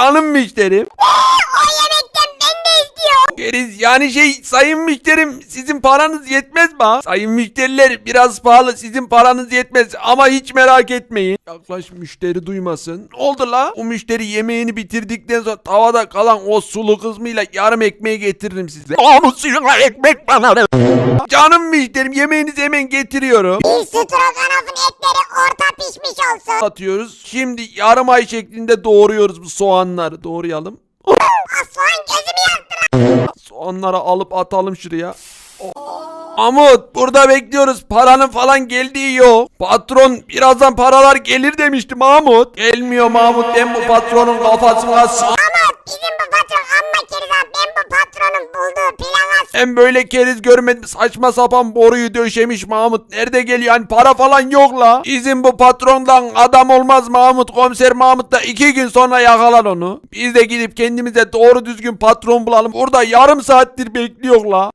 canım müşterim. O yemekten ben de istiyorum. Keriz yani şey sayın müşterim sizin paranız yetmez mi? ha? Sayın müşteriler biraz pahalı sizin paranız yetmez ama hiç merak etmeyin. Yaklaş müşteri duymasın. Ne oldu la? O müşteri yemeğini bitirdikten sonra tavada kalan o sulu kısmıyla yarım ekmeği getiririm size. Namusuna ekmek bana. Canım müşterim yemeğinizi hemen getiriyorum. Bir stroganoff'un etleri orta olsun. Atıyoruz. Şimdi yarım ay şeklinde doğruyoruz bu soğanları. Doğrayalım. Soğan gözümü yaktı. Soğanları alıp atalım şuraya. Amut burada bekliyoruz. Paranın falan geldiği yok. Patron birazdan paralar gelir demişti Mahmut. Gelmiyor Mahmut. Ben bu patronun kafasına s- Ama Ben böyle keriz görmedim. Saçma sapan boruyu döşemiş Mahmut. Nerede geliyor? Yani para falan yok la. Bizim bu patrondan adam olmaz Mahmut. Komiser Mahmut da iki gün sonra yakalar onu. Biz de gidip kendimize doğru düzgün patron bulalım. Burada yarım saattir bekliyor la.